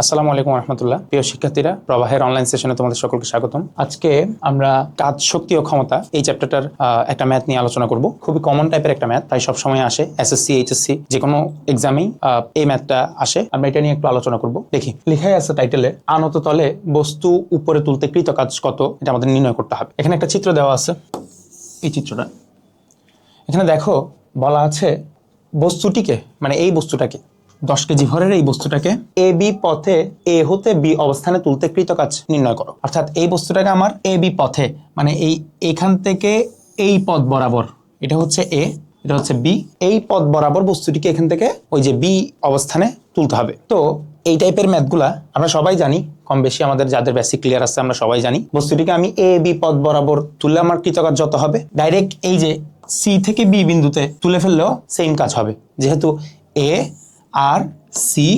আসসালামু আলাইকুম রহমতুল্লাহ। প্রিয় শিক্ষার্থীরা, প্রবাহের অনলাইন সেশনে তোমাদের সকলকে স্বাগতম। আজকে আমরা কাজ শক্তি ও ক্ষমতা এই চ্যাপ্টারটার একটা ম্যাথ নিয়ে আলোচনা করব। খুবই কমন টাইপের একটা ম্যাথ প্রায় সবসময় আসে এসএসসি এইচএসসি যে কোনো এক্সামেই এই ম্যাথটা আসে। আমরা এটা নিয়ে একটু আলোচনা করব। দেখি, লেখাই আছে টাইটেলে আনত তলে বস্তু উপরে তুলতে কৃত কাজ কত? এটা আমাদের নির্ণয় করতে হবে। এখানে একটা চিত্র দেওয়া আছে। এই চিত্রটা। এখানে দেখো, বলা আছে বস্তুটিকে মানে এই বস্তুটাকে দশ কেজি ভরের এই বস্তুটাকে এ বি পথে, এ হতে বি অবস্থানে তুলতে কৃত কাজ নির্ণয় করো। অর্থাৎ এই বস্তুটাকে আমার এ বি পথে মানে এই এখান থেকে এই পথ বরাবর, এটা হচ্ছে এ, এটা হচ্ছে বি, এই পথ বরাবর বস্তুটিকে এখান থেকে ওই যে বি অবস্থানে তুলতে হবে। তো এই টাইপের ম্যাথগুলা আমরা সবাই জানি কম বেশি আমাদের যাদের বেসিক ক্লিয়ার আছে আমরা সবাই জানি। বস্তুটিকে আমি এ বি পথ বরাবর তুললে আমার কৃতকাজ যত হবে? ডাইরেক্ট এই যে সি থেকে বি বিন্দুতে তুলে ফেললেও সেম কাজ হবে। যেহেতু এ আর সি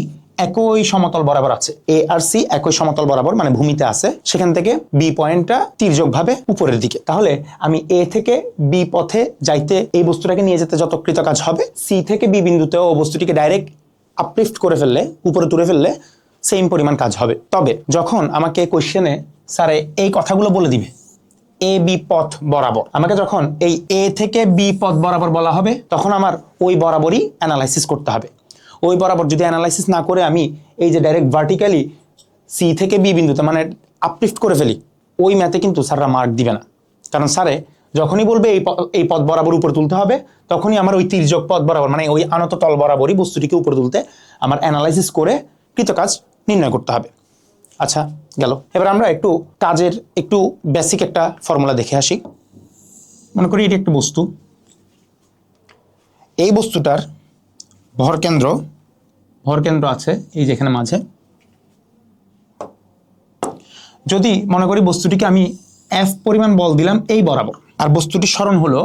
একই সমতল বরাবর আছে। এ আর সি একই সমতল বরাবর মানে ভূমিতে আছে। সেখান থেকে বি পয়েন্টটা তির্যকভাবে উপরের দিকে। তাহলে আমি এ থেকে বি পথে যাইতে এই বস্তুটাকে নিয়ে যেতে যত কৃতকাজ হবে সি থেকে বি বিন্দুতেও ও বস্তুটিকে ডাইরেক্ট আপলিফট করে ফেললে, উপরে তুলে ফেললে সেম পরিমাণ কাজ হবে। তবে যখন আমাকে কোশ্চেনে স্যারে এই কথাগুলো বলে দিবে এ বি পথ বরাবর, আমাকে যখন এই এ থেকে বি পথ বরাবর বলা হবে, তখন আমার ওই বরাবরই অ্যানালাইসিস করতে হবে। ওই বরাবর যদি অ্যানালাইসিস না করে আমি এই যে ডাইরেক্ট ভার্টিক্যালি সি থেকে বি বিন্দুতে মানে আপলিফট করে ফেলি, ওই ম্যাথে কিন্তু স্যাররা মার্ক দিবে না। কারণ স্যারে যখনই বলবে এই এই পথ বরাবর উপরে তুলতে হবে, তখনই আমার ওই তির্যক পথ বরাবর মানে ওই আনত তল বরাবরই বস্তুটিকে উপরে তুলতে আমার অ্যানালাইসিস করে কৃতকাজ নির্ণয় করতে হবে। আচ্ছা গেল। এবার আমরা একটু কাজের একটু বেসিক একটা ফর্মুলা দেখে আসি। মনে করি এটি একটা বস্তু। এই বস্তুটার ভরকেন্দ্র ভরকেন্দ্র আছে, এই যেখানে মাঝে। যদি মনে করি বস্তুটিকে আমি এফ পরিমাণ বল দিলাম এই বরাবর, আর বস্তুটির স্মরণ হলো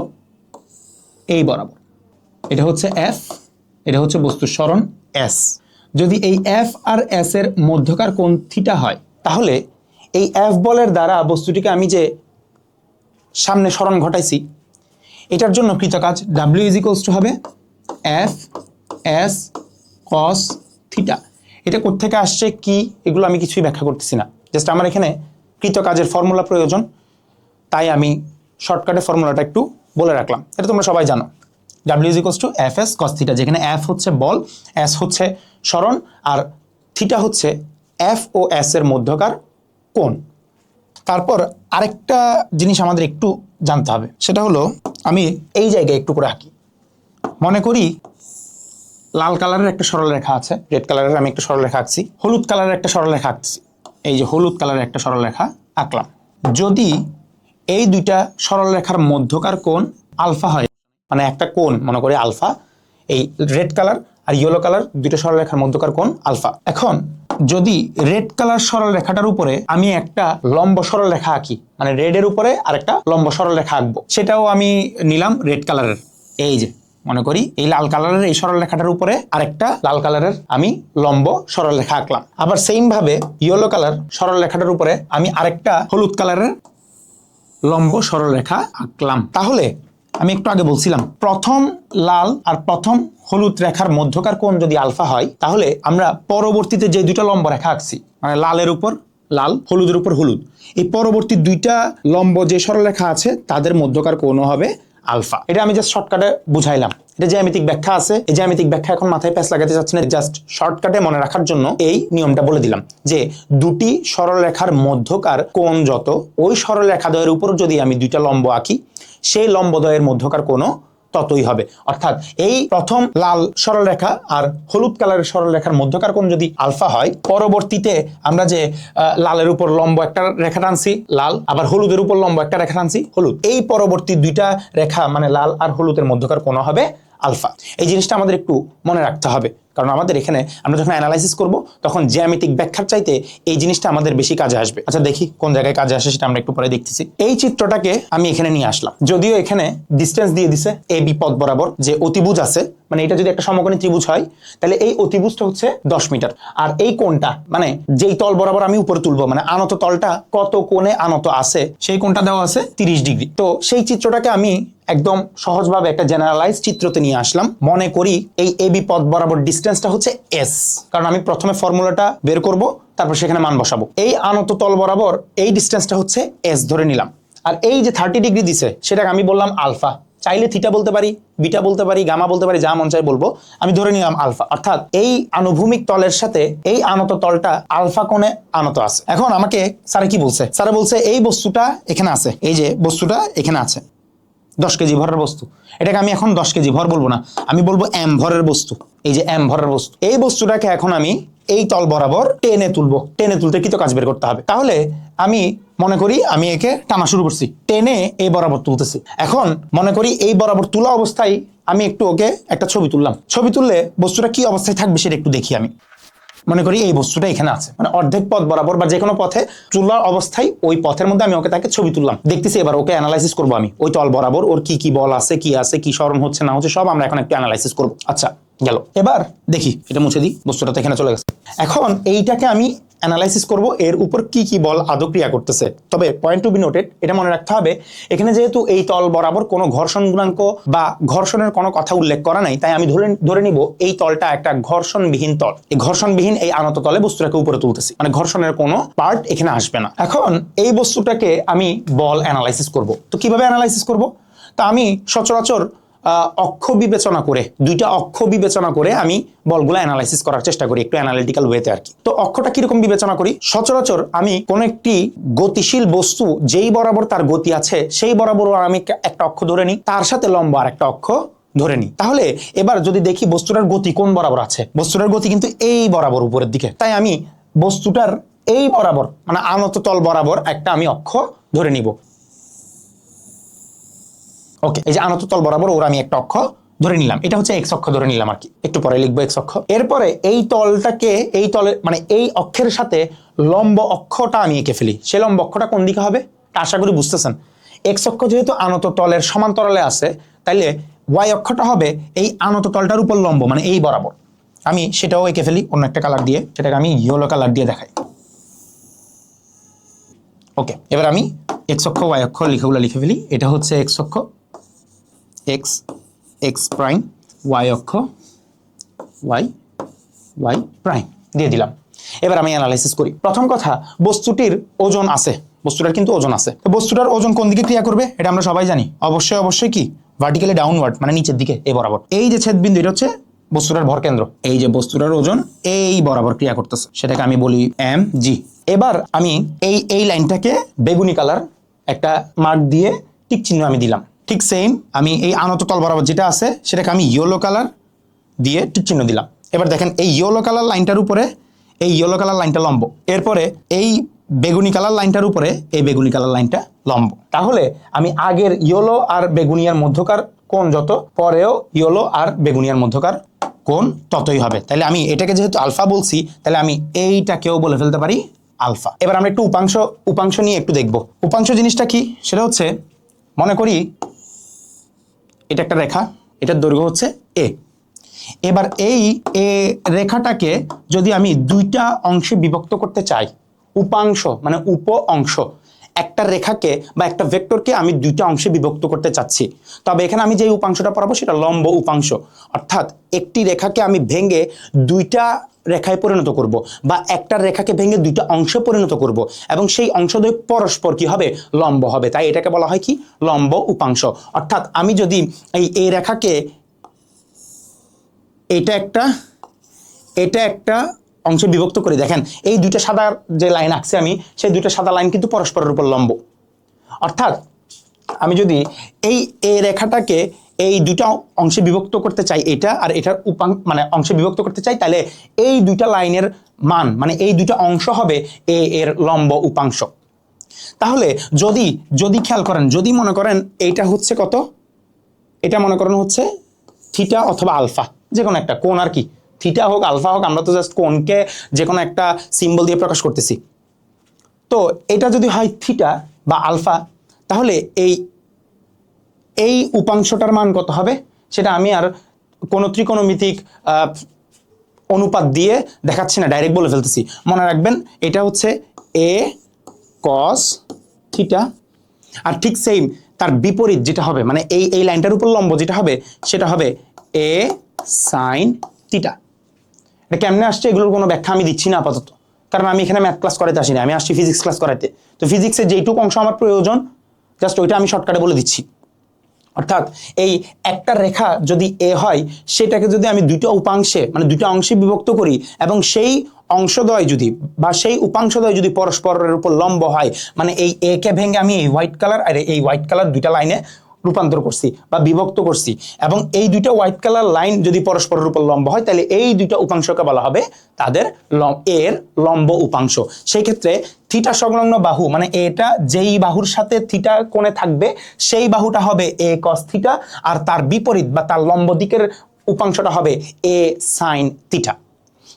এই বরাবর। এটা হচ্ছে এফ এটা হচ্ছে বস্তুর স্মরণ এস যদি এই এফ আর এস এর মধ্যকার কোণ থিটা হয়, তাহলে এই এফ বলের দ্বারা বস্তুটিকে আমি যে সামনে স্মরণ ঘটাইছি, এটার জন্য কৃতকাজ ডাব্লিউ ইজ ইকোয়ালস টু হবে এফ এস কস থিটা এটা কোত্থেকে আসছে? কি? এগুলো আমি কিছুই ব্যাখ্যা করতেছি না। জাস্ট আমার এখানে কৃতকাজের ফর্মুলা প্রয়োজন। তাই আমি শর্টকাটে ফর্মুলাটা একটু বলে রাখলাম। এটা তোমরা সবাই জানো। W is equals to F S cos theta যেখানে এফ হচ্ছে বল এস হচ্ছে স্মরণ আর থিটা হচ্ছে এফ ও এস এর মধ্যকার কোণ। তারপর আরেকটা জিনিস আমাদের একটু জানতে হবে। সেটা হলো, আমি এই জায়গায় একটু করে আঁকি। মনে করি লাল কালারের একটা সরলরেখা আছে, রেড কালারের আমি একটা সরলরেখা আঁকছি, হলুদ কালারের একটা সরল সরলরেখা আঁকছি। এই যে হলুদ কালারের একটা সরলরেখা আঁকলাম। যদি এই দুইটা সরলরেখার মধ্যকার কোণ আলফা হয় মানে একটা কোণ, মনে করি আলফা, এই রেড কালার আর ইয়েলো কালার দুইটা সরলরেখার মধ্যকার কোণ আলফা। এখন যদি রেড কালার সরল রেখাটার উপরে আমি একটা লম্ব সরল রেখা আঁকি মানে রেডের উপরে আর একটা লম্ব সরল রেখা আঁকবো, সেটাও আমি নিলাম রেড কালারের। এই যে মনে করি, এই লাল কালারের এই সরল রেখাটার উপরে আরেকটা লাল কালারের আমি লম্ব সরল রেখা আঁকলাম। আবার সেম ভাবে ইয়েলো কালার সরল রেখাটার উপরে আমি আরেকটা হলুদ কালারের লম্ব সরলরেখা আঁকলাম। তাহলে আমি একটু আগে বলছিলাম, প্রথম লাল আর প্রথম হলুদ রেখার মধ্যকার কোণ যদি আলফা হয়, তাহলে আমরা পরবর্তীতে যে দুইটা লম্ব রেখা আঁকছি মানে লালের উপর লাল, হলুদের উপর হলুদ, এই পরবর্তী দুইটা লম্ব যে সরলরেখা আছে, তাদের মধ্যকার কোণও হবে আলফা। এটা আমি জাস্ট শর্টকাটে বুঝাইলাম। এটা জ্যামিতিক ব্যাখ্যা আছে। এই জ্যামিতিক ব্যাখ্যা এখন মাথায় প্যাঁচ লাগাতে চাচ্ছি না জাস্ট শর্টকাটে মনে রাখার জন্য এই নিয়মটা বলে দিলাম যে দুটি সরলরেখার মধ্যকার কোণ যত, ওই সরল সরলরেখাদ্বয়ের উপর যদি আমি দুইটা লম্ব আঁকি, সেই লম্বদ্বয়ের মধ্যকার কোণও ততই হবে। অর্থাৎ এই প্রথম লাল সরলরেখা আর হলুদ কালারের সরলরেখার মধ্যকার কোণ যদি আলফা হয়, পরবর্তীতে আমরা যে লালের উপর লম্ব একটা রেখা টানছি, লাল, আবার হলুদের উপর লম্ব একটা রেখা টানছি, হলুদ। এই পরবর্তী দুইটা রেখা মানে লাল আর হলুদের মধ্যকার কোণ হবে আলফা। এই জিনিসটা আমাদের একটু মনে রাখতে হবে। কারণ আমাদের এখানে আমরা যখন অ্যানালাইসিস করব, তখন জ্যামিতিক ব্যাখ্যার চাইতে এই জিনিসটা আমাদের বেশি কাজে আসবে। আচ্ছা দেখি কোন জায়গায় কাজে আসে সেটা আমরা একটু পরে দেখতেছি। এই চিত্রটাকে আমি এখানে নিয়ে আসলাম। যদিও এখানে ডিস্টেন্স দিয়ে দিছে এ বি বরাবর যে অতিভুজ আছে মানে এটা যদি একটা সমকোণী ত্রিভুজ হয়, তাহলে এই অতিভুজটা হচ্ছে দশ মিটার। আর এই কোণটা মানে যেই তল বরাবর আমি উপরে তুলবো মানে আনত তলটা কত কোণে আনত আছে, সেই কোণটা দেওয়া আছে তিরিশ ডিগ্রি। তো সেই চিত্রটাকে আমি একদম সহজভাবে একটা জেনারেলাইজ চিত্রতে নিয়ে আসলাম। মনে করি এই এবি পথ বরাবর ডিস্টেন্স ডিস্টেন্সটা হচ্ছে এস কারণ আমি প্রথমে ফর্মুলাটা বের করব, তারপর সেখানে মান বসাবো। এই আনত তল বরাবর এই ডিস্টেন্সটা হচ্ছে এস ধরে নিলাম। আর এই যে থার্টি ডিগ্রি দিছে, সেটাকে আমি বললাম আলফা চাইলে থিটা বলতে পারি বিটা বলতে পারি গামা বলতে পারি, যা মন চাই বলব। আমি ধরে নিলাম আলফা অর্থাৎ এই আনুভূমিক তলের সাথে এই আনত তলটা আলফা কোণে আনত আছে। এখন আমাকে স্যারে কি বলছে? স্যারে বলছে, এই বস্তুটা এখানে আছে। এই যে বস্তুটা এখানে আছে। দশ কেজি ভরের বস্তু। এটাকে আমি এখন দশ কেজি ভর বলব না। আমি বলব এম ভরের বস্তু। এই যে এম ভরের বস্তু, এই বস্তুটাকে এখন আমি এই তল বরাবর টেনে তুলবো। টেনে তুলতে কি তো কাজ বের করতে হবে? তাহলে আমি মনে করি আমি একে টানা শুরু করছি, টেনে এই বরাবর তুলতেছি। এখন মনে করি এই বরাবর তোলা অবস্থায় আমি একটু ওকে একটা ছবি তুললাম। ছবি তুললে বস্তুটা কি অবস্থায় থাকবে সেটা একটু দেখি আমি। মনে করি এই বস্তুটা এখানে আছে। মানে অর্ধেক পথ বরাবর বা যে কোনো পথে চুলার অবস্থায় ওই পথের মধ্যে আমি ওকে তাকে ছবি তুললাম। দেখতেছি এবার ওকে অ্যানালাইসিস করব আমি। ওই তল বরাবর, ওর কি কি বল আছে, কি আছে, কি স্মরণ হচ্ছে, না হচ্ছে, সব আমরা এখন একটু অ্যানালাইসিস করব। আচ্ছা গেল। এবার দেখি, এটা মুছে দিই, বস্তুটা তো এখানে চলে গেছে। এখন এইটাকে আমি অ্যানালাইসিস করব, এর উপর কি কি বল আদৌ ক্রিয়া করতেছে। তবে পয়েন্ট টু বি নোটেড এটা মনে রাখতে হবে, এখানে যেহেতু এই তল বরাবর কোনো ঘর্ষণ গুণাঙ্ক বা ঘর্ষণের কোনো কথা উল্লেখ করা নাই, তাই আমি ধরে ধরে নিব এই তলটা একটা ঘর্ষণবিহীন তল। এই ঘর্ষণবিহীন এই আনত তলে বস্তুটাকে উপরে তুলতেছি মানে ঘর্ষণের কোনো পার্ট এখানে আসবে না। এখন এই বস্তুটাকে আমি বল অ্যানালাইসিস করব। তো কীভাবে অ্যানালাইসিস করব? তা আমি সচরাচর অক্ষ বিবেচনা করে, দুইটা অক্ষ বিবেচনা করে আমি বলগুলো অ্যানালাইসিস করার চেষ্টা করি, একটু অ্যানালিটিক্যাল ওয়েতে আর কি। তো অক্ষটা কীরকম বিবেচনা করি? সচরাচর আমি কোন একটি গতিশীল বস্তু যেই বরাবর তার গতি আছে, সেই বরাবর আমি একটা অক্ষ ধরে নিই, তার সাথে লম্বা আর একটা অক্ষ ধরে নিই। তাহলে এবার যদি দেখি বস্তুটার গতি কোন বরাবর আছে, বস্তুটার গতি কিন্তু এই বরাবর উপরের দিকে। তাই আমি বস্তুটার এই বরাবর মানে আনত তল বরাবর একটা আমি অক্ষ ধরে নিব। ওকে এই যে আনত তল বরাবর ওর আমি একটা অক্ষ ধরে নিলাম। এটা হচ্ছে এক্স অক্ষ ধরে নিলাম আর কি। একটু পরে লিখব এক্স অক্ষ। এরপরে এই তলটাকে, এই তলে মানে এই অক্ষের সাথে লম্ব অক্ষটা আমি এঁকে ফেলি। সেই লম্ব অক্ষটা কোন দিকে হবে? আশা করি বুঝতেছেন। এক্স অক্ষ যেহেতু আনত তলের সমান্তরালে আছে, তাইলে ওয়াই অক্ষটা হবে এই আনত তলটার উপর লম্ব মানে এই বরাবর। আমি সেটাও এঁকে ফেলি, অন্য একটা কালার দিয়ে। সেটাকে আমি ইয়েলো কালার দিয়ে দেখাই। ওকে এবার আমি এক্স অক্ষ ওয়াই অক্ষ লিখাগুলো লিখে ফেলি। এটা হচ্ছে এক্স অক্ষ। এক্স এক্স প্রাইম ওয়াই অক্ষ ওয়াই ওয়াই প্রাইম দিয়ে দিলাম। এবার আমি অ্যানালাইসিস করি। প্রথম কথা, বস্তুটির ওজন আছে। বস্তুটার কিন্তু ওজন আছে। বস্তুটার ওজন কোন দিকে ক্রিয়া করবে, এটা আমরা সবাই জানি। অবশ্যই অবশ্যই কি? ভার্টিক্যালি ডাউনওয়ার্ড মানে নিচের দিকে এই বরাবর। এই যে ছেদবিন্দু, এটা হচ্ছে বস্তুটার ভরকেন্দ্র এই যে বস্তুটার ওজন, এই বরাবর ক্রিয়া করতেছে। সেটাকে আমি বলি এম জি এবার আমি এই এই লাইনটাকে বেগুনি কালার একটা মার্ক দিয়ে টিক চিহ্ন আমি দিলাম। ঠিক সেম আমি এই আনত তল বরাবর যেটা আছে, সেটাকে আমি ইয়েলো কালার দিয়ে টিক চিহ্ন দিলাম। এবার দেখেন, এই ইয়েলো কালার লাইনটার উপরে, এই ইয়েলো কালার লাইনটা লম্ব। এরপরে এই বেগুনি কালার লাইনটার উপরে, এই বেগুনি কালার লাইনটা লম্ব। তাহলে আমি আগের ইয়েলো আর বেগুনিয়ার মধ্যকার কোণ যত, পরেও ইয়েলো আর বেগুনিয়ার মধ্যকার কোণ ততই হবে। তাহলে আমি এটাকে যেহেতু আলফা বলছি, তাহলে আমি এইটাকেও বলে ফেলতে পারি আলফা এবার আমরা একটু উপাংশ উপাংশ নিয়ে একটু দেখব। উপাংশ জিনিসটা কি? সেটা হচ্ছে, মনে করি এটা একটা রেখা, এটার দৈর্ঘ্য হচ্ছে এ এবার এই, এ রেখাটাকে যদি আমি দুইটা অংশে বিভক্ত করতে চাই, উপাংশ মানে উপ অংশ একটা রেখাকে বা একটা ভেক্টরকে আমি দুইটা অংশে বিভক্ত করতে চাচ্ছি। তবে এখানে আমি যে উপাংশটা পড়াবো সেটা লম্ব উপাংশ। অর্থাৎ একটি রেখাকে আমি ভেঙে দুইটা রেখায় পরিণত করব বা একটা রেখাকে ভেঙে দুইটা অংশে পরিণত করব এবং সেই অংশদ্বয় পরস্পর কি হবে? লম্ব হবে। তাই এটাকে বলা হয় কি? লম্ব উপাংশ। অর্থাৎ আমি যদি এই এই রেখাকে, এটা একটা এটা একটা অংশে বিভক্ত করে। দেখেন, এই দুইটা সাদা যে লাইন আঁকছি আমি, সেই দুইটা সাদা লাইন কিন্তু পরস্পরের উপর লম্ব। অর্থাৎ, আমি যদি এই এ রেখাটাকে এই দুইটা অংশে বিভক্ত করতে চাই এটা আর এটার উপাং মানে অংশে বিভক্ত করতে চাই, তাহলে এই দুইটা লাইনের মান মানে এই দুইটা অংশ হবে এ এর লম্ব উপাংশ। তাহলে যদি যদি খেয়াল করেন, যদি মনে করেন এইটা হচ্ছে কত? এটা মনে করেন হচ্ছে থিটা অথবা আলফা যে কোনো একটা কোন আর কি। থিটা হোক আলফা হোক, আমরা তো জাস্ট কোনকে যে কোনো একটা সিম্বল দিয়ে প্রকাশ করতেছি। তো এটা যদি হয় থিটা বা আলফা তাহলে এই এই উপাংশটার মান কত হবে? সেটা আমি আর কোনো ত্রিকোণমিতিক অনুপাত দিয়ে দেখাচ্ছি না ডাইরেক্ট বলে ফেলতেছি। মনে রাখবেন, এটা হচ্ছে এ কস থিটা আর ঠিক সেম তার বিপরীত যেটা হবে মানে এই এই লাইনটার উপর লম্ব যেটা হবে, সেটা হবে এ সাইন থিটা এটা কেমনে আসছে এগুলোর কোনো ব্যাখ্যা আমি দিচ্ছি না আপাতত। কারণ আমি এখানে ম্যাথ ক্লাস করাতে আসিনি, আমি আসছি ফিজিক্স ক্লাস করাতে তো ফিজিক্সের যেইটুকু অংশ আমার প্রয়োজন জাস্ট ওইটা আমি শর্টকাটে বলে দিচ্ছি। অর্থাৎ এই একটা রেখা যদি এ হয়, সেটাকে যদি আমি দুইটা উপাংশে মানে দুইটা অংশে বিভক্ত করি, এবং সেই অংশদ্বয় যদি বা সেই উপাংশদ্বয় যদি পরস্পরের উপর লম্ব হয় মানে এই এ কে ভেঙে আমি এই হোয়াইট কালার আর এই হোয়াইট কালার দুইটা লাইনে রূপান্তর করছি বা বিভক্ত করছি এবং এই দুইটা হোয়াইট কালার লাইন যদি পরস্পরের উপর লম্ব হয়, তাহলে এই দুইটা উপাংশকে বলা হবে তাদের এর লম্ব উপাংশ। সেই ক্ষেত্রে থিটা সংলগ্ন বাহু মানে এটা যেই বাহুর সাথে থিটা কোণে থাকবে, সেই বাহুটা হবে এ কস থিটা আর তার বিপরীত বা তার লম্ব দিকের উপাংশটা হবে এ সাইন থিটা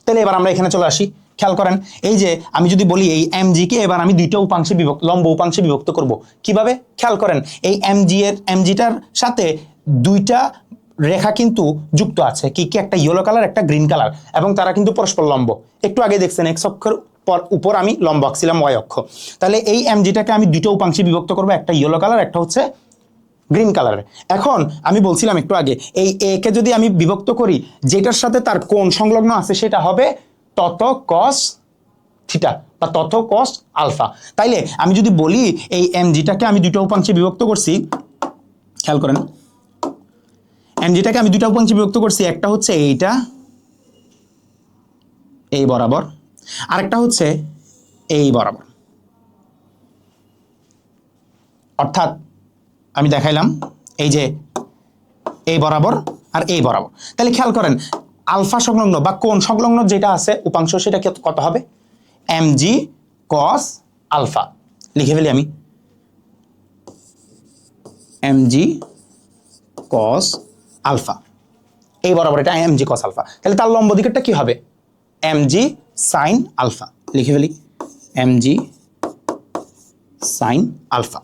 তাহলে এবার আমরা এখানে চলে আসি। খেয়াল করেন, এই যে আমি যদি বলি এই এম কে, এবার আমি দুইটা উপাংশে বিভক্ত, লম্ব উপাংশে বিভক্ত করব। কীভাবে? খেয়াল করেন, এই এম জি এর এম জিটার সাথে দুইটা রেখা কিন্তু যুক্ত আছে। কি কি? একটা ইয়েলো কালার একটা গ্রিন কালার এবং তারা কিন্তু পরস্পর লম্ব। একটু আগে দেখছেন এক্স অক্ষর পর- উপর আমি লম্ব আঁকছিলাম ওয়াই অক্ষ। তাহলে এই এম জিটাকে আমি দুটো উপাংশে বিভক্ত করব, একটা ইয়েলো কালার একটা হচ্ছে গ্রিন কালারের এখন আমি বলছিলাম একটু আগে, এই এ কে যদি আমি বিভক্ত করি, যেটার সাথে তার কোন সংলগ্ন আছে, সেটা হবে তত কস থিটা বা তত কস আলফা তাইলে আমি যদি বলি এই এম জিটাকে আমি দুটো উপাংশে বিভক্ত করছি, খেয়াল করেন এম জিটাকে আমি দুটো উপাংশে বিভক্ত করছি, একটা হচ্ছে এইটা, এই বরাবর, আরেকটা হচ্ছে এই বরাবর। অর্থাৎ আমি দেখাইলাম এই যে এই বরাবর আর এই বরাবর। তাহলে খেয়াল করেন আলফা সংলগ্ন বা কোন সংলগ্ন যেটা আছে, উপাংশ সেটা কত- হবে? M G cos alpha. লিখে ফেলি আমি। M G cos alpha. এই বরাবর এটা এম জি কস আলফা। তাহলে তার লম্ব দিকেরটা কি হবে? M G sine alpha. লিখে ফেলি। M G sine alpha.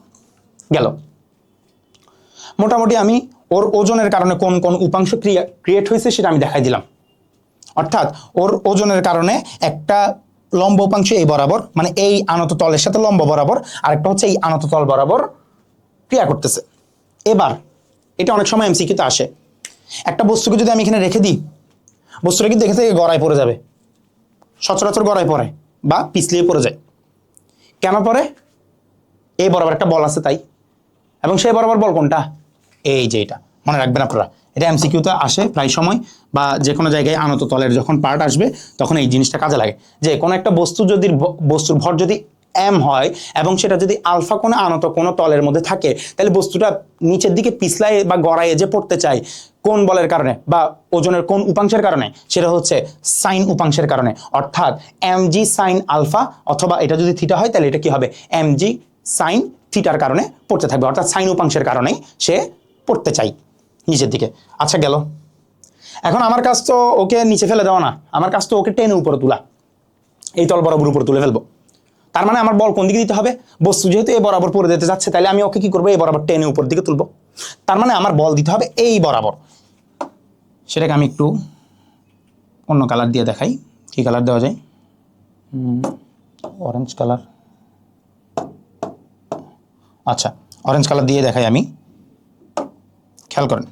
গেল। মোটামুটি আমি ওর ওজনের কারণে কোন কোন উপাংশ ক্রিয়া ক্রিয়েট হয়েছে সেটা আমি দেখাই দিলাম। অর্থাৎ ওর ওজনের কারণে একটা লম্ব উপাংশ এই বরাবর মানে এই আনত তলের সাথে লম্ব বরাবর, আরেকটা হচ্ছে এই আনত তল বরাবর ক্রিয়া করতেছে। এবার, এটা অনেক সময় এমসিকিউতে আসে। একটা বস্তুকে যদি আমি এখানে রেখে দিই, বস্তুটা কিন্তু এখান থেকে গড়ায় পড়ে যাবে। সচরাচর গড়ায় পড়ে বা পিছলিয়ে পড়ে যায়। কেন পড়ে? এই বরাবর একটা বল আছে তাই। এবং সেই বরাবর বল কোনটা? এই যে এটা। মনে রাখবেন আপনারা। এটা এমসিকিউতে আসে প্রায় সময় বা যে কোনো জায়গায় আনত তলের যখন পার্ট আসবে, তখন এই জিনিসটা কাজে লাগে। যে কোনো একটা বস্তু যদি বস্তুর ভর যদি এম হয় এবং সেটা যদি আলফা কোনো আনত কোনো তলের মধ্যে থাকে, তাহলে বস্তুটা নিচের দিকে পিছলায় বা গড়ায় যে পড়তে চায় কোন বলের কারণে বা ওজনের কোন উপাংশের কারণে, সেটা হচ্ছে সাইন উপাংশের কারণে। অর্থাৎ এম জি সাইন আলফা অথবা এটা যদি থিটা হয়, তাহলে এটা কি হবে? এম জি সাইন থিটার কারণে পড়তে থাকবে। অর্থাৎ সাইন উপাংশের কারণেই সে পড়তে চাই নিচের দিকে। আচ্ছা গেল। এখন আমার কাজ তো ওকে নিচে ফেলে দেওয়া না। আমার কাজ তো ওকে টেনে উপরে তোলা। এই তল বরাবর উপরে তুলে ফেলব। তার মানে আমার বল কোন দিকে দিতে হবে? বস্তু যেহেতু এই বরাবর পড়ে দিতে যাচ্ছে তাহলে আমি ওকে কি করব? এই বরাবর টেনে উপর দিকে তুলবো। তার মানে আমার বল দিতে হবে এই বরাবর। সেটাকে আমি একটু অন্য কালার দিয়ে দেখাই। কি কালার দেওয়া যায়? অরেঞ্জ কালার আচ্ছা অরেঞ্জ কালার দিয়ে দেখাই আমি। খেয়াল করেন।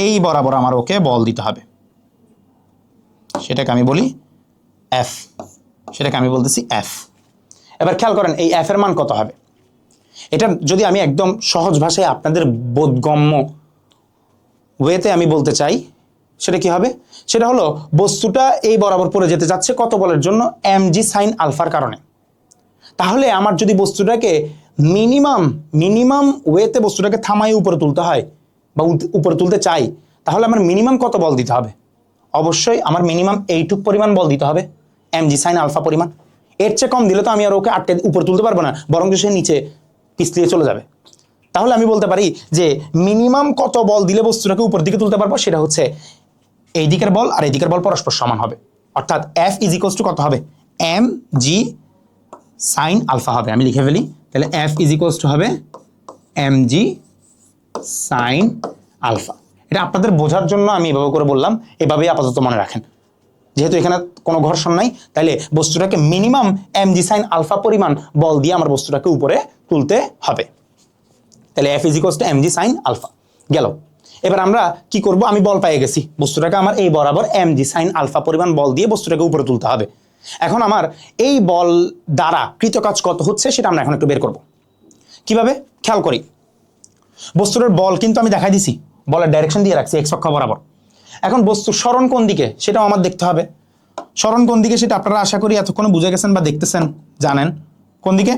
এই বরাবর আমার ওকে বল দিতে হবে। সেটাকে আমি বলি এফ সেটাকে আমি বলতেছি এফ এবার খেয়াল করেন, এই এফ এর মান কত হবে? এটা যদি আমি একদম সহজ ভাষায় আপনাদের বোধগম্য ওয়েতে আমি বলতে চাই, সেটা কি হবে? সেটা হলো, বস্তুটা এই বরাবর পড়ে যেতে যাচ্ছে কত বলের জন্য? এম জি সাইন আলফার কারণে। তাহলে আমার যদি বস্তুটাকে মিনিমাম মিনিমাম ওয়েতে বস্তুটাকে থামাই উপরে তুলতে হয় বা উপরে তুলতে চাই, তাহলে আমার মিনিমাম কত বল দিতে হবে? অবশ্যই আমার মিনিমাম এইটুক পরিমাণ বল দিতে হবে এম জি সাইন আলফা পরিমাণ। এর চেয়ে কম দিলে তো আমি আর ওকে আটকে উপরে তুলতে পারব না বরং সে নিচে পিছলিয়ে চলে যাবে। তাহলে আমি বলতে পারি যে মিনিমাম কত বল দিলে বস্তুটাকে উপর দিকে তুলতে পারব, সেটা হচ্ছে এই দিকের বল আর এই দিকের বল পরস্পর সমান হবে। অর্থাৎ এফ ইজ ইকোয়াস টু কত হবে? এম জি সাইন আলফা হবে। আমি লিখে ফেলি, তাহলে এফ ইজ ইকোয়াস টু হবে এম জি সাইন আলফা। এটা আপনাদের বোঝার জন্য আমি এভাবে করে বললাম, এভাবেই আপাতত মনে রাখেন। যেহেতু এখানে কোনো ঘর্ষণ নাই তাহলে বস্তুটাকে minimum M G sine alpha পরিমাণ বল দিয়ে আমার বস্তুটাকে উপরে তুলতে হবে। তাহলে F is equals to M G sine alpha গেল। এবার আমরা কি করব? আমি বল পেয়ে গেছি। বস্তুটাকে আমার এই বরাবর এম জি সাইন আলফা পরিমাণ বল দিয়ে বস্তুটাকে উপরে তুলতে হবে। এখন আমার এই বল দ্বারা কৃতকাজ কত হচ্ছে সেটা আমরা এখন একটু বের করব। কীভাবে? খেয়াল করি। বস্তুটার বল কিন্তু আমি দেখাই দিছি। বলের ডাইরেকশন দিয়ে রাখছি এক্স অক্ষ বরাবর। এখন বস্তুর স্মরণ কোন দিকে, সেটাও আমার দেখতে হবে। স্মরণ কোন দিকে সেটা আপনারা আশা করি এতক্ষণ বুঝে গেছেন বা দেখতেছেন, জানেন। কোন দিকে?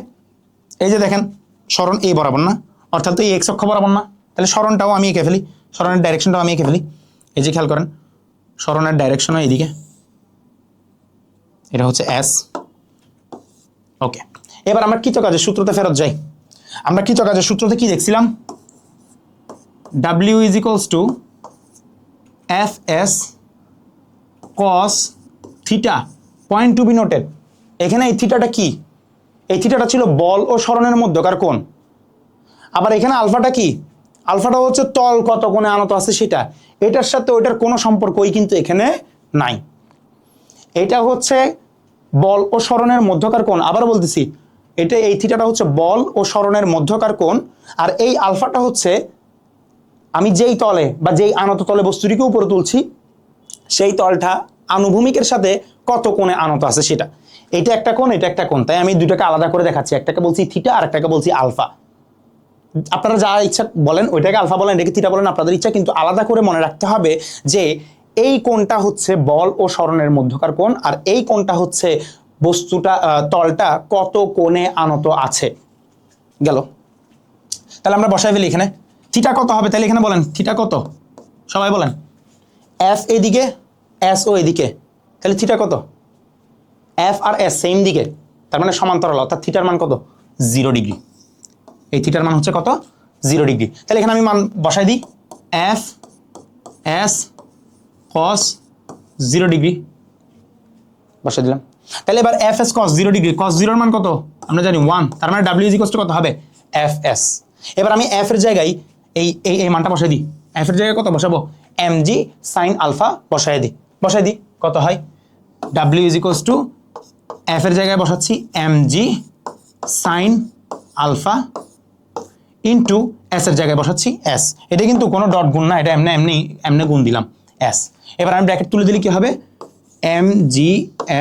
এই যে দেখেন, স্মরণ এই বরাবর না? অর্থাৎ এই অক্ষ বরাবর না? তাহলে স্মরণটাও আমি এঁকে ফেলি। স্মরণের ডাইরেকশনটাও আমি এঁকে ফেলি। এই যে খেয়াল করেন, স্মরণের ডাইরেকশনও এইদিকে। এটা হচ্ছে এস ওকে এবার আমরা কৃতকাজের সূত্রতে ফেরত যাই। আমরা কৃতকাজের সূত্রতে কি দেখছিলাম? W is equals to F S cos theta point to be noted এখানে এই থিটাটা কি? এই থিটাটা ছিল বল ও স্মরণের মধ্যকার কোণ। আবার এখানে আলফাটা কি? আলফাটা হচ্ছে তল কত কোণে আনত আছে সেটা। এটার সাথে ওইটার কোনো সম্পর্কই কিন্তু এখানে নাই। এটা হচ্ছে বল ও স্মরণের মধ্যকার কোণ। আবার বলতেছি, এটা এই থিটাটা হচ্ছে বল ও স্মরণের মধ্যকার কোণ। আর এই আলফাটা হচ্ছে আমি যেই তলে বা যেই আনত তলে বস্তুটিকে উপরে তুলছি, সেই তলটা আনুভূমিকের সাথে কত কোণে আনত আছে সেটা। এটা একটা কোণ, এটা একটা কোণ। তাই আমি দুটাকে আলাদা করে দেখাচ্ছি। একটাকে বলছি থিটা, আর একটাকে বলছি আলফা। আপনারা যা ইচ্ছা বলেন, ওইটাকে আলফা বলেন, এটাকে থিটা বলেন, আপনাদের ইচ্ছা, কিন্তু আলাদা করে মনে রাখতে হবে যে এই কোণটা হচ্ছে বল ও স্মরণের মধ্যকার কোণ, আর এই কোণটা হচ্ছে বস্তুটা তলটা কত কোণে আনত আছে। গেল। তাহলে আমরা বসাই ফেলি এখানে। থিটা কত হবে? তাহলে এখানে বলেন, থিটা কত? সবাই বলেন। এফ এদিকে এস ও এদিকে। তাহলে থিটা কত? এফ আর এস সেম দিকে। তার মানে সমান্তরাল, অর্থাৎ থিটার মান কত? জিরো ডিগ্রি এই থিটার মান হচ্ছে কত? জিরো ডিগ্রি তাহলে এখানে আমি মান বসাই দিই। F S cos zero degree বসাই দিলাম। তাহলে এবার F S cos zero degree cos জিরোর মান কত? আমরা জানি ওয়ান তার মানে ডাব্লিউ ইজি কত হবে? এফ এস এবার আমি এফ এর জায়গায় এই এই এই মানটা বসাই দিই এফ এর জায়গায় কত? বসাবো। এম জি সাইন আলফা বসাই দিই বসাই দিই কত হয়? W is equals to F এর জায়গায় বসাচ্ছি M G sine alpha into S এর জায়গায় বসাচ্ছি এস এটা কিন্তু কোনো ডট গুণ না, এটা এমনি এমনি এমনি গুণ দিলাম এস এবার আমি ব্র্যাকেট তুলে দিলে কি হবে? M G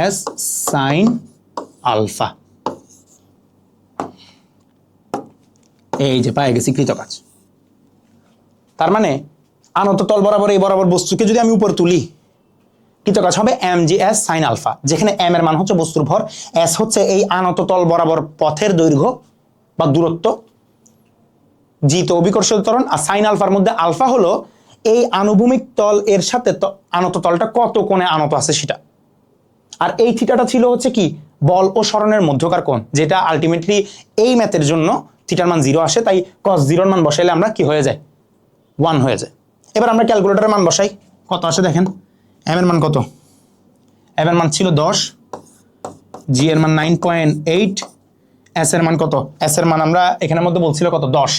S sine alpha এই যে পায়ে গেছি কৃতকাজ। তার মানে আনত তল বরাবর, এই বরাবর বস্তুকে যদি আমি উপর তুলি কৃতকাজ হবে? M G S sine alpha যেখানে এম এর মান হচ্ছে বস্তুর ভর এস হচ্ছে এই আনত তল বরাবর পথের দৈর্ঘ্য বা দূরত্ব জি তো অভিকর্ষীয় ত্বরণ, আর সাইন আলফার মধ্যে আলফা হলো এই আনুভূমিক তল এর সাথে আনত তলটা কত কোণে আনত আছে সেটা। আর এই থিটাটা ছিল হচ্ছে কি? বল ও স্মরণের মধ্যকার কোণ, যেটা আলটিমেটলি এই ম্যাথের জন্য থিটার মান জিরো আসে, তাই কস জিরোর মান বসাইলে আমরা কি হয়ে যায়? ওয়ান হয়ে যায়। এবার আমরা ক্যালকুলেটরের মান বসাই। কত আসে দেখেন? এম এর মান কত? এম এর মান ছিল দশ। জি এর মান নাইন পয়েন্ট এইট এস এর মান কত? এস এর মান আমরা এখানের মধ্যে বলছিল কত? দশ।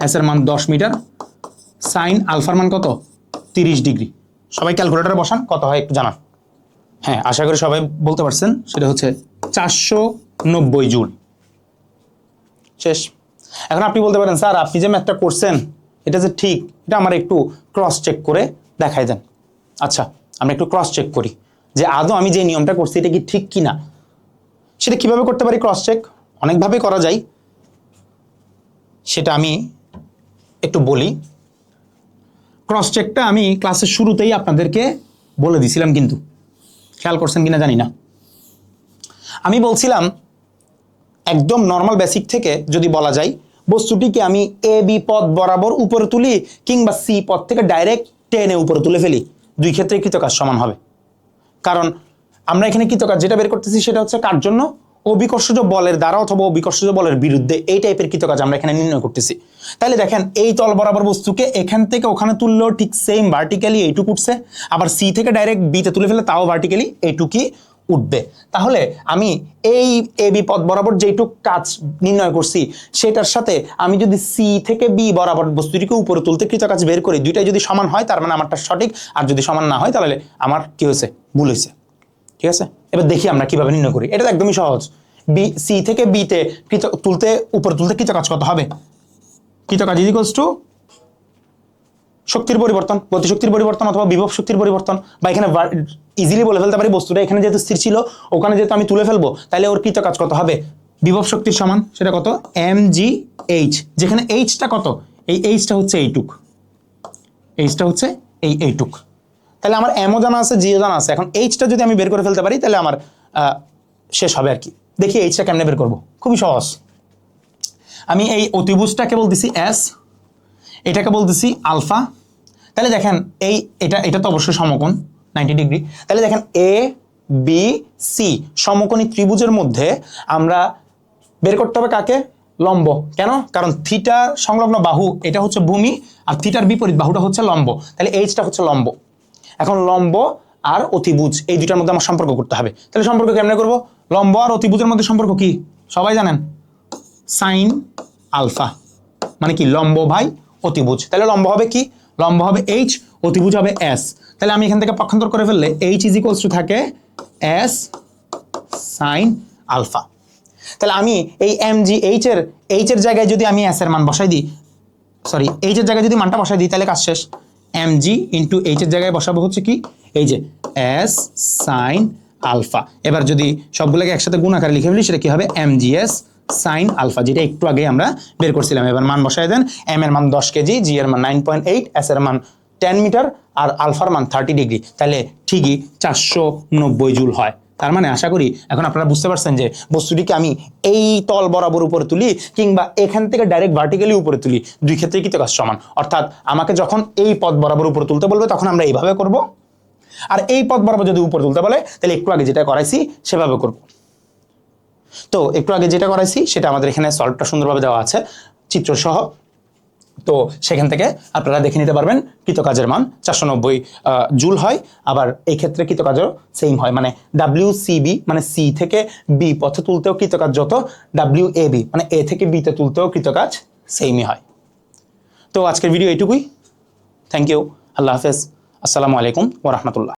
এস এর মান দশ মিটার। সাইন আলফার মান কত? তিরিশ ডিগ্রি। সবাই ক্যালকুলেটরে বসান, কত হয় একটু জানান। হ্যাঁ আশা করি সবাই বলতে পারছেন। সেটা হচ্ছে চারশো নব্বই জুল। শেষ। এখন আপনি বলতে পারেন, স্যার, আপনি যে ম্যাথটা করছেন, এটা যে ঠিক এটা আমার একটু ক্রস চেক করে দেখাই দেন। আচ্ছা আমরা একটু ক্রস চেক করি যে আদৌ আমি যে নিয়মটা করছি, এটা কি ঠিক কি না সেটা কীভাবে করতে পারি ক্রস চেক অনেকভাবে করা যায়। সেটা আমি একটু বলি। ক্রস চেকটা আমি ক্লাসের শুরুতেই আপনাদেরকে বলে দিছিলাম কিন্তু। খেয়াল করছেন কিনা জানি না। আমি বলছিলাম, একদম নর্মাল বেসিক থেকে যদি বলা যায় বস্তুটিকে আমি এ, বি পথ বরাবর উপরে তুলি কিংবা সি পথ থেকে ডাইরেক্ট টেনে উপরে তুলে ফেলি। দুই ক্ষেত্রে কৃতকাজ সমান হবে। কারণ আমরা এখানে কৃতকাজ যেটা বের করতেছি সেটা হচ্ছে কার জন্য? অবিকর্ষজ বলের দ্বারা অথবা অবিকর্ষজ বলের বিরুদ্ধে এই টাইপের কৃতকাজ আমরা এখানে নির্ণয় করতেছি। তাহলে দেখেন, এই তল বরাবর বস্তুকে এখান থেকে ওখানে তুললেও ঠিক সেম ভার্টিক্যালি এইটুকু উঠছে। আবার সি থেকে ডাইরেক্ট বিতে তুলে ফেলে তাও ভার্টিক্যালি এইটুকুই উঠবে। তাহলে আমি এই এ, বি পথ বরাবর যেইটুক কাজ নির্ণয় করছি, সেটার সাথে আমি যদি সি থেকে বি বরাবর বস্তুটিকে উপরে তুলতে কৃত কাজ বের করি, দুইটাই যদি সমান হয়, তার মানে আমারটা সঠিক, আর যদি সমান না হয়, তাহলে আমার কি হয়েছে? ভুল হয়েছে। ঠিক আছে? এবার দেখি আমরা কীভাবে নির্ণয় করি। এটা একদমই সহজ। বি, সি থেকে বিতে কৃত, তুলতে, উপরে তুলতে কৃত কাজ কত হবে? কৃত কাজ ইজিকলস টু শক্তির পরিবর্তন, গতিশক্তির পরিবর্তন অথবা বিভব শক্তির পরিবর্তন, বা এখানে ইজিলি বলে ফেলতে পারি, বস্তুটা এখানে যেহেতু স্থির ছিল, ওখানে যেহেতু আমি তুলে ফেলব, তাহলে ওর কৃত কাজ কত হবে? বিভব শক্তির সমান, সেটা কত? এম জি এইচ যেখানে এইচটা কত? এই এইচটা হচ্ছে এইটুক। এইচটা হচ্ছে এই এইটুক। তাহলে আমার এমও জানা আছে জিও জানা আছে। এখন এইচটা যদি আমি বের করে ফেলতে পারি, তাহলে আমার শেষ হবে আর কি। দেখি এইচটা কেমনে বের করব? খুবই সহজ। আমি এই অতিভুজটাকে বলতেছি এস এটাকে বলতেছি আলফা। তাহলে দেখেন, এই, এটা এটা তো অবশ্যই সমকোণ। Ninety degree. তাহলে দেখেন এ বি সি সমকোণী ত্রিভুজের মধ্যে আমরা বের করতে হবে কাকে? লম্ব। কেন? কারণ থিটার সংলগ্ন বাহু, এটা হচ্ছে ভূমি, আর থিটার বিপরীত বাহুটা হচ্ছে লম্ব। তাহলে এইচটা হচ্ছে লম্ব। এখন লম্ব আর অতিভুজ, এই দুটার মধ্যে আমার সম্পর্ক করতে হবে। তাহলে সম্পর্ক কেমনে করব? লম্ব আর অতিভুজের মধ্যে সম্পর্ক কি? সবাই জানেন? Sine alpha. মানে কি? লম্ব ভাই অতিভুজ। তাহলে লম্ব হবে কি? লম্ব হবে এইচ অতিভুজ হবে এস তাহলে আমি এখান থেকে পক্ষান্তর করে ফেললে এইচ ইজ ইকুয়ালস টু থাকে এস সাইন আলফা তাহলে আমি এই এম জি এইচ এর এইচ এর জায়গায় যদি আমি এস এর মান বসাই দিই সরি এইচ এর জায়গায় যদি মানটা বসাই দিই, তাহলে কাজ শেষ। এম জি ইন্টু এইচ এর জায়গায় বসাবো হচ্ছে কি? এই যে এস সাইন আলফা এবার যদি সবগুলোকে একসাথে গুণ আকারে লিখে ফেলি, সেটা কি হবে? M G S sine alpha যেটা একটু আগে আমরা বের করছিলাম। এবার মান বসাই দেন। এম এর মান দশ কেজি জি এর মান নাইন পয়েন্ট এইট এস এর মান টেন মিটার আর আলফার মান থার্টি ডিগ্রি। তাহলে ঠিকই চারশো নব্বই জুল হয়। তার মানে আশা করি এখন আপনারা বুঝতে পারছেন যে বস্তুটিকে আমি এই তল বরাবর উপরে তুলি কিংবা এখান থেকে ডাইরেক্ট ভার্টিক্যালি উপরে তুলি, দুই ক্ষেত্রেই কিন্তু কাজ সমান। অর্থাৎ আমাকে যখন এই পথ বরাবর উপরে তুলতে বলবে তখন আমরা এইভাবে করব। আর এই পথ বরাবর যদি উপরে তুলতে বলে, তাহলে একটু আগে যেটা করাইছি সেভাবে করব। তো একটু আগে যেটা করাইছি সেটা আমাদের এখানে সলভটা সুন্দরভাবে দেওয়া আছে। চিত্রসহ তো সেখান থেকে আপনারা দেখে নিতে পারবেন কৃতকাজের মান চারশো নব্বই জুল হয়। আবার এই ক্ষেত্রে কৃতকাজও সেম হয়। মানে ডাব্লিউ সিবি মানে সি থেকে বি পথে তুলতেও কৃতকাজ যত ডাব্লিউ এ বি মানে এ থেকে বিতে তুলতেও কৃতকাজ সেমই হয়। তো আজকের ভিডিও এইটুকুই। থ্যাংক ইউ আল্লাহ হাফেজ। আসসালামু আলাইকুম ওরহমতুল্লাহ